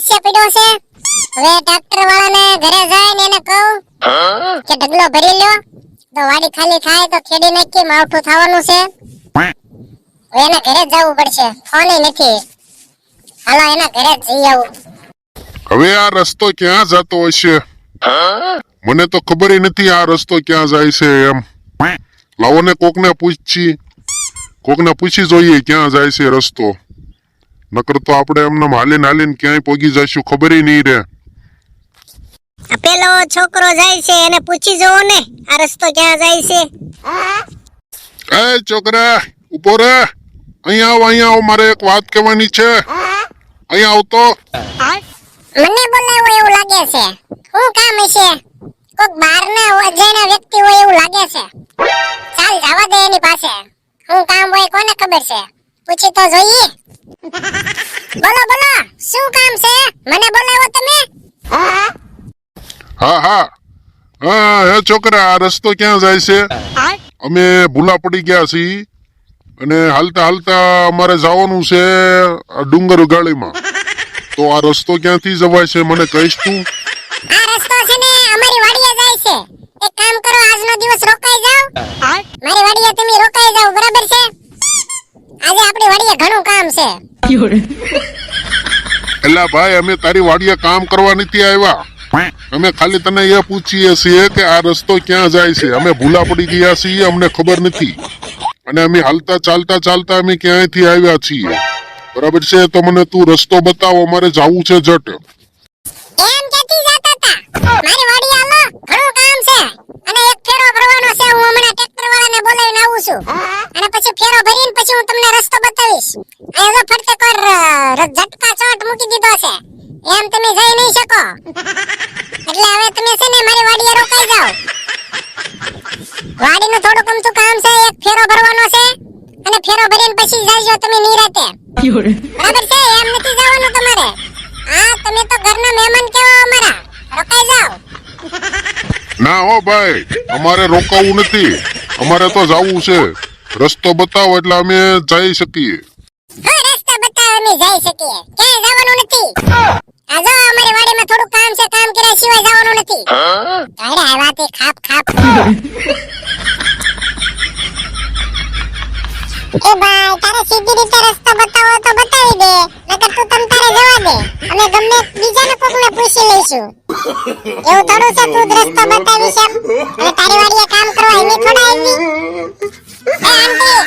સમસ્યા પડ્યો છે? હવે ડોક્ટર વાળાને ઘરે જાય ને એને કહું કે ઢગલો ભરી લ્યો. તો વાડી ખાલી થાય તો ખેડી નાખી, માવઠું થવાનું છે. હવે એના ઘરે જવું પડશે. ફોન નથી. હાલો, એના ઘરે જઈ આવું. હવે આ રસ્તો ક્યાં જતો હશે? મને તો ખબર નથી આ રસ્તો ક્યાં જાય છે એમ. લાવો ને કોકને પૂછી. કોકને પૂછી જોઈએ ક્યાં જાય છે રસ્તો. નકર તો આપણે એમને હાલીને હાલીને ક્યાંય પોગી જઈશું ખબર નહીં રે પેલો છોકરો જાય છે એને પૂછી જોવો ને આ રસ્તો ક્યાં જાય છે. એ છોકરા ઊભો રે અહીંયા આવ અહીંયા આવ મારે એક વાત કહેવાની છે. અહીંયા આવતો. મને બોલાવો એવું લાગે છે. શું કામ હશે? કોક બહારના અજાણ્યા વ્યક્તિ હોય એવું લાગે છે. ચાલ જવા દે એની પાસે. શું કામ હોય કોને ખબર છે? પૂછી તો જોઈએ. બોલો બોલો શું કામ છે? મને બોલાવો તમે. હા હા. હા હે. છોકરા આ રસ્તો ક્યાં જાય છે? અમે ભૂલા પડી ગયા છીએ. અને હાલતા હાલતા અમારે જવાનું છે આ ડુંગર ઉગાડીમાં તો આ રસ્તો ક્યાંથી જવાય છે મને કહીશ તું? આ રસ્તો છે ને અમારી વાડીએ જાય છે. એક કામ કરો આજનો દિવસ રોકાઈ જાઓ મારી વાડીએ તમે રોકાઈ જાઓ બરાબર છે આજે આપણી વાડીએ ઘણું કામ છે એલા ભાઈ અમે તારી વાડીએ કામ કરવા નથી આવ્યા. અમે ખાલી તને એ પૂછીએ છીએ કે આ રસ્તો ક્યાં જાય છે. અમે ભૂલા પડી ગયા છીએ અમને ખબર નથી. અને અમે હાલતા ચાલતા ચાલતા અમે ક્યાંયથી આવ્યા છીએ? બરાબર છે? તો મને તું રસ્તો બતાવો અમારે જવું છે જટ એમ કેતી જાતા તા મારી વાડી આલો ઘણું કામ છે. અને એક ફેરો ભરવાનો છે હું હમણાં ટ્રેક્ટર વાળાને બોલાવીને આવું છું. અને પછી ફેરો ભરીને પછી હું તમને રસ્તો બતાવીશ. અહીંયા તો ફરતે કર ઝટકા ચોટ મૂકી દીધો છે. એમ તમે જઈ નહીં શકો. એટલે હવે તમે છે ને મારી વાડીએ રોકાઈ જાઓ. વાડીનું થોડું અમથું કામ છે એક ફેરો ભરવાનો છે અને ફેરો ભરીને પછી જાજો તમે નિરાતે. બરાબર છે? એમ નથી જવાનું તમારે. હા તમે તો ઘરના મહેમાન કેવા અમારા. રોકાઈ જાઓ. ના હો ભાઈ અમારે રોકાવું નથી. અમારે તો જવું છે. રસ્તો બતાવો એટલે અમે જઈ શકીએ. હા રસ્તા અમે જઈ શકીએ. ક્યાં જવાનું નથી. આ કામ છે સિવાય જવાનું નથી. તારે આવાથી ખાપ ખાપ. એ તો બતાવી દે જવા દે. અમે ગમે બીજાને કોકને પૂછી લઈશું. એવું થોડું છે, તું રસ્તો બતાવીશ એમ. અને તારી વાડીએ કામ કરવા એની થોડા આવી એ આંટી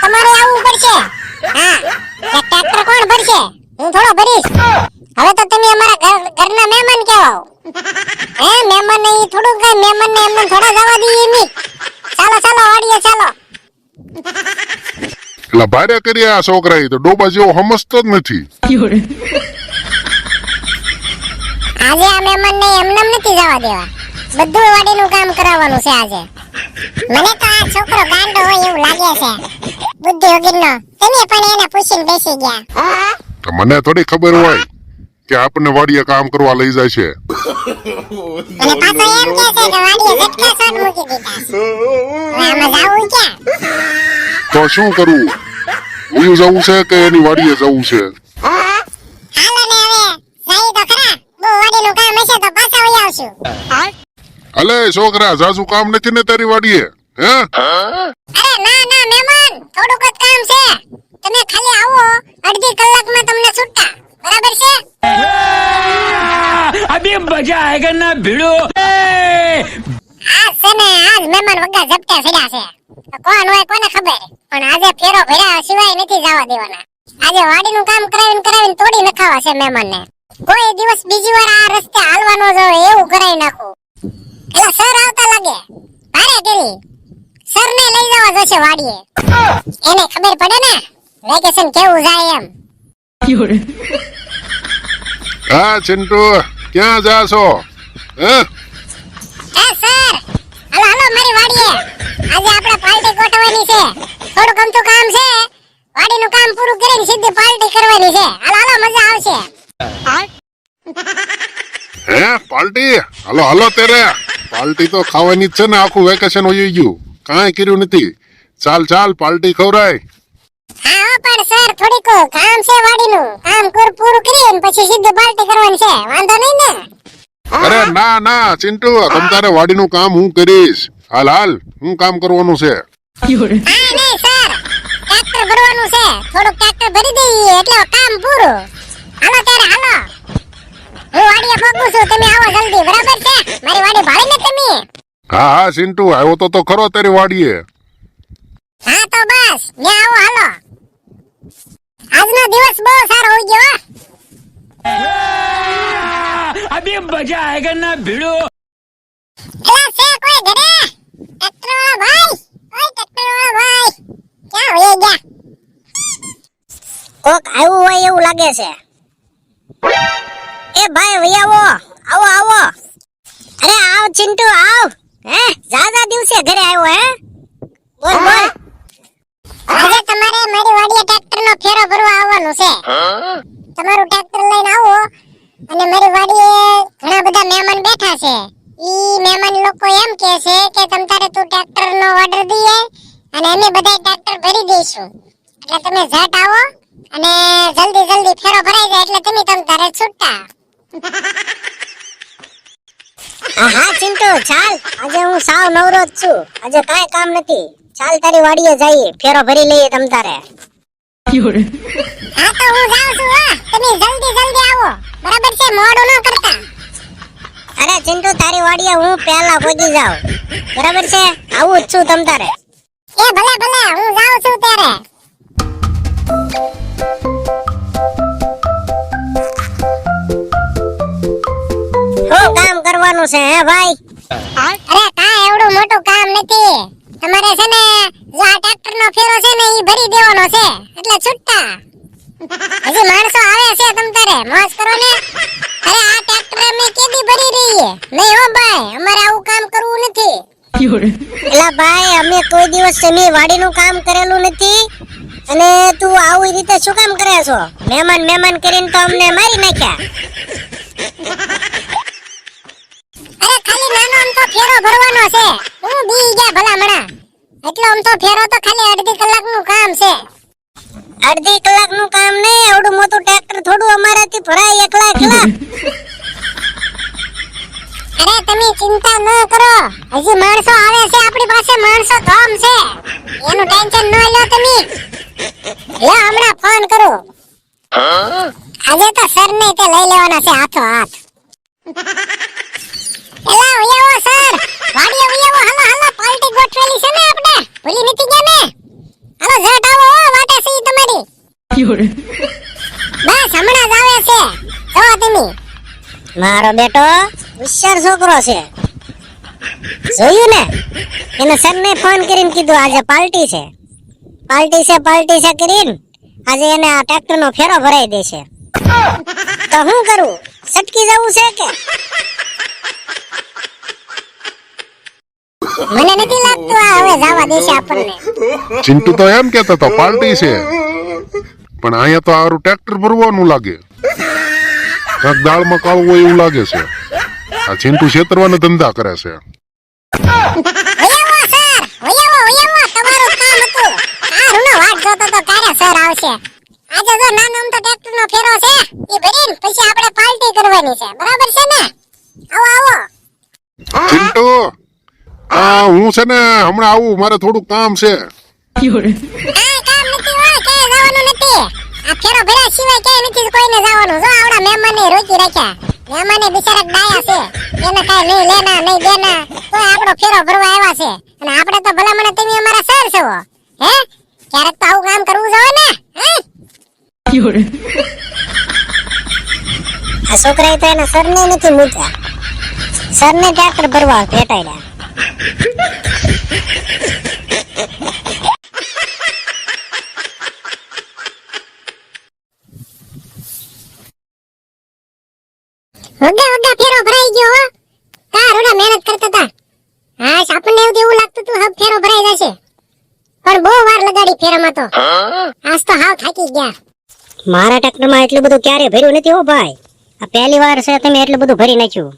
તમારે આવવું પડશે? હા. ટ્રેક્ટર કોણ ભરશે? હું થોડો ભરીશ. હવે તો તમે અમારા ઘરના મહેમાન કહેવાઓ. હે મહેમાન ને ઈ થોડું કઈ મહેમાન ને એમને થોડા જવા દઈએ ની ચાલો ચાલો વાડીએ ચાલો. એટલે ભારે કરી આ છોકરા તો ડોબા જેવો સમજતો જ નથી. આજે આ મહેમાન ને એમને નથી જવા દેવા. બધું વાડીનું કામ કરાવવાનું છે આજે. મને તો આ છોકરો ગાંડો હોય એવું લાગે છે. બુદ્ધિ વગરનો તમે પણ એને પૂછીને બેસી ગયા. તો મને થોડી ખબર હોય કે આપણને વાડીએ કામ કરવા લઈ જાય છે. અને પાછો એમ કહે છે કે વાડીએ ઝટકા શોટ મૂકી દીધા આમાં જાવું ક્યાં? તો શું કરવું ઉયું જવું છે કે એની વાડીએ જવું છે? હાલો ને હવે જાય તો ખરા. બહુ વાડીનું કામ હશે તો પાછા વહી આવશું. અલે છોકરા સાસુ કામ નથી ને તારી વાડીએ? હે? અરે ના ના મહેમાન થોડુંક જ કામ છે. તમે ખાલી આવો અડધી કલાકમાં તમને છૂટતા બરાબર છે? અભી મજા આયેગા ના ભીડો? આ સને આજ મહેમાન વગા ઝપટા ફેર્યા છે. કોણ હોય કોને ખબર? પણ આજે ફેરો ભર્યા સિવાય નથી જવા દેવાના. આજે વાડીનું કામ કરાવીને કરાવીને તોડી નખાવા છે મહેમાનને. કોઈ દિવસ બીજી વાર આ રસ્તે હાલવાનો જ એવું કરાવી નાખું. એટલે સર આવતા લાગે. ભારે કરી સર ને લઈ જવા જશે વાડીએ. એને ખબર પડે ને? વેકેશન કેવું જાય એમ. હા ચિંટુ ક્યાં છો? હે? એ સર. હાલો હાલો મારી વાડીએ. આજે આપણે પાર્ટી ગોઠવવાની છે. થોડું ગમતું કામ છે. વાડીનું કામ પૂરું કરીને સીધી પાર્ટી કરવાની છે. હાલો હાલો મજા આવશે. હે પાર્ટી હાલો હાલો તેરે. પાર્ટી તો ખાવાની જ છે ને આખું વેકેશન હોય ગયું. કાંઈ કર્યું નથી. ચાલ ચાલ પાર્ટી ખવરાય. હા પણ સર થોડીક કામ છે વાડીનું. કામ પૂર- પૂરું કરીને વાળીને પછી સીધું પાર્ટી કરવાની છે. વાંધો નહીં ને? અરે ના ના ચિંટુ તમ તારે વાડીનું કામ હું કરીશ. હાલ હાલ હું કામ કરવાનું છે. હા નહીં સર. ટ્રેક્ટર ભરવાનું છે. થોડુંક ટ્રેક્ટર ભરી દઈએ એટલે કામ પૂરું. હાલો ત્યારે હાલો. તો ખરો તારી વાડીએ. હા તો બસ ગયો ભીડો. એલા છે કોઈ ઘરે? ટ્રેક્ટર વાળા કોક આવું હોય એવું લાગે છે. એ ભાઈ આવો. આવો આવો. અરે આવ ચિંટુ આવ. હે? ઝાઝા દિવસે ઘરે આવ્યો હે? બોલ બોલ. આજે તમારે મારી વાડીએ ટ્રેક્ટર નો ફેરો ભરવા આવવાનું છે. તમારું ટ્રેક્ટર લઈને આવો. અને મારી વાડીએ ઘણા બધા મહેમાન બેઠા છે. ઈ મહેમાન લોકો એમ કહે છે કે તમ તારે તું ટ્રેક્ટર નો ઓર્ડર દઈએ અને અમે બધા ટ્રેક્ટર ભરી દઈશું. એટલે તમે ઝટ આવો અને જલ્દી જલ્દી ફેરો ભરાઈ જાય એટલે તમે તમ તારે છૂટા. હા ચિંટુ ચાલ. આજે હું સાવ નવરો જ છું. આજે કાંઈ કામ નથી. ચાલ તારી વાડીએ જઈએ. ફેરો ભરી લઈએ તમ તારે. હા તો હું જાઉં છું હા. તમે જલ્દી જલ્દી આવો. બરાબર છે મોડું ન કરતા. અરે ચિંટુ તારી વાડીએ હું પહેલા પહોંચી જાઉં. બરાબર છે? આવું જ છું તમ તારે. એ ભલે ભલે હું જાઉં છું ત્યારે. કરવાનું છે હે ભાઈ? અરે કા એવડું મોટું કામ નથી. તમારે છે ને જો આ ટ્રેક્ટર નો ફેરો છે ને ઈ ભરી દેવાનો છે. એટલે છૂટતા. હજી માણસો આવે છે તમ તારે. મોજ કરો ને. અરે આ ટ્રેક્ટર અમે કેદી ભરી રહીએ નહીં હો ભાઈ અમારે આવું કામ કરવું નથી. એટલે ભાઈ અમે કોઈ દિવસ સેમી વાડીનું કામ કરેલું નથી. અને તું આવી રીતે શું કામ કરે છો? મહેમાન મહેમાન કરીને તો અમને મારી નાખ્યા. અરે ખાલી નાનો અમથો ફેરો ભરવાનો છે. હું બી ગયા ભલામણા. એટલો તો ફેરો તો ખાલી અડધી કલાકનું કામ છે. અડધી કલાકનું કામ નહીં એવડું મોટું ટ્રેક્ટર થોડું અમારાથી ભરાય એકલા એકલા. અરે તમે ચિંતા ન કરો. હજી માણસો આવે છે આપણી પાસે માણસો ધોમ છે. એનું ટેન્શન ન લો તમે. લો હમણાં ફોન કરો. આજે તો સર ને તે લઈ લેવાના છે હાથો હાથ. એલા ઉયાવો સર વાડીએ ઉયાવો હાલો હાલો પાર્ટી ગોઠવેલી છે ને આપણે? ભૂલી નથી ગયા ને? હાલો ઝટ આવો વાટે સી તમારી. 有人，બસ હમણાં જ આવે છે. જવા તમે. મારો બેટો હોશિયાર છોકરો છે. જોયું ને? એને સરને ફોન કરીને કીધું આજે પાર્ટી છે. પાર્ટી છે પાર્ટી છે કરીને આજે એને આ ટ્રેક્ટરનો ફેરો ભરાઈ દેશે તો હું કરું? સટકી જવું છે કે? મને નથી લાગતું આ હવે જવા દેશે આપણને. ચિંટુ તો એમ કેતો તો પાર્ટી છે. પણ અહીંયા તો આરું ટ્રેક્ટર ભરવાનું લાગે. કાંક દાળમાં કાળું હોય એવું લાગે છે. આ ચિંટુ છેતરવાના ધંધા કરે છે. આજે જો નાનો તો ટ્રેક્ટર નો ફેરો છે એ ભરીને પછી આપણે પાર્ટી કરવાની છે. બરાબર છે ને? આવો આવો. હું છે ને હમણાં આવું મારે થોડું કામ છે. આ કામ નથી આ ફેરો ભર્યા સિવાય કે નથી જવાનું. જો આવડા મહેમાનને રોકી રાખ્યા. મહેમાને બિચારા ડાયા છે. આપણો ફેરો ભરવા આવ્યા છે. અને આપણે તો ભલા તમે અમારા સર છો. હે? ક્યારેક તો આવું કામ કરવું જોઈએ ને હે? આ છોકરાએ તો એના સરને નથી મૂક્યા. સરને ટ્રેક્ટર ભરવા ભેટાડ્યા. વગા વગા ફેરો ભરાઈ ગયો હો. તાર મહેનત કરતા તા. હા આપણને એવું એવું લાગતું તું હબ ફેરો ભરાઈ જશે. પણ બહુ વાર લગાડી ફેરામાં તો. આજ તો હાવ થાકી ગયા. મારા ટ્રેક્ટરમાં એટલું બધું ક્યારે ભર્યું નથી હો ભાઈ. આ પહેલી વાર છે તમે એટલું બધું ભરી નાખ્યું.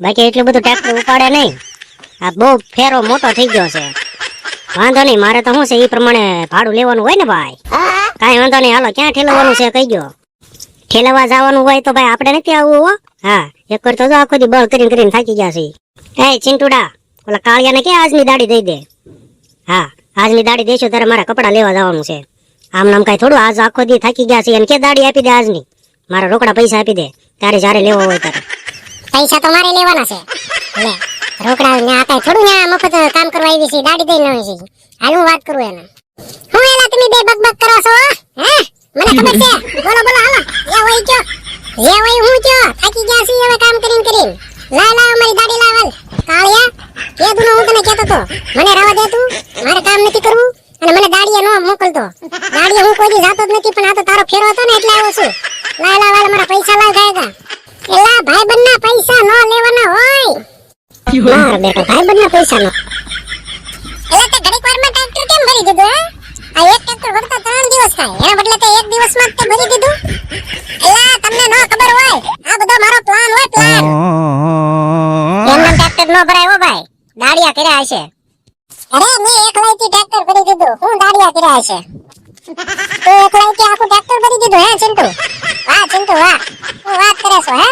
બાકી એટલું બધું ટ્રેક્ટર ઉપાડે નહીં. આ બહુ ફેરો મોટો થઈ ગયો છે. વાંધો નહીં, મારે તો શું છે એ પ્રમાણે ભાડું લેવાનું હોય ને ભાઈ. કાંઈ વાંધો નહીં, હાલો, ક્યાં ઠેલવવાનું છે, કહી ગયો ઠેલાવા જવાનું હોય તો ભાઈ આપણે નથી આવવું, હો. હા, એક વાર તો આખો દી બળ કરીને કરીને થાકી ગયા એ ચિંટુડા, ઓલા કાળિયાને કે આજની દાડી દઈ દે. હા, આજની દાડી દેશો ત્યારે મારા કપડા લેવા જવાનું છે. આમ નામ કાંઈ થોડું, આજ આખો દી થાકી ગયા છે. એને કે દાડી આપી દે આજની? મારા રોકડા પૈસા આપી દે. તારે જ્યારે લેવો હોય ત્યારે. પૈસા તો મારે લેવાના છે. લે, રોકડા ને આ થોડું ન્યા મફત કામ કરવા આવી છે દાડી દઈ ન છે. હાલ હું વાત કરું એને. હું એલા, તમે બે બકબક કરો છો હે? મને ખબર છે. બોલો બોલો, હાલો. યા વઈ ગયો યા વઈ હું ગયો થાકી હું તને કહેતો તો, મને રાવા દે મારે કામ નથી કરવું. અને મને દાડીએ નો મોકલતો. દાડીએ હું કોઈ દી જાતો જ નથી, પણ આ તો તારો ફેરો હતો ને, એટલે આવ્યો છું. એના બદલે તે એક દિવસમાં તે ભરી દીધું. એલા તમને નો ખબર હોય આ બધો મારો પ્લાન હોય પ્લાન એમનો ટ્રેક્ટર નો ભરાયો ભાઈ. દાડિયા કર્યા હશે. અરે મેં એકલાઈથી ટ્રેક્ટર ભરી દીધું. હું દાડિયા કર્યા હશે. તો એકલાઈથી આખું ટ્રેક્ટર ભરી દીધું હે ચિંટુ? વાહ ચિંટુ વાહ. હું વાત કરે છો હે?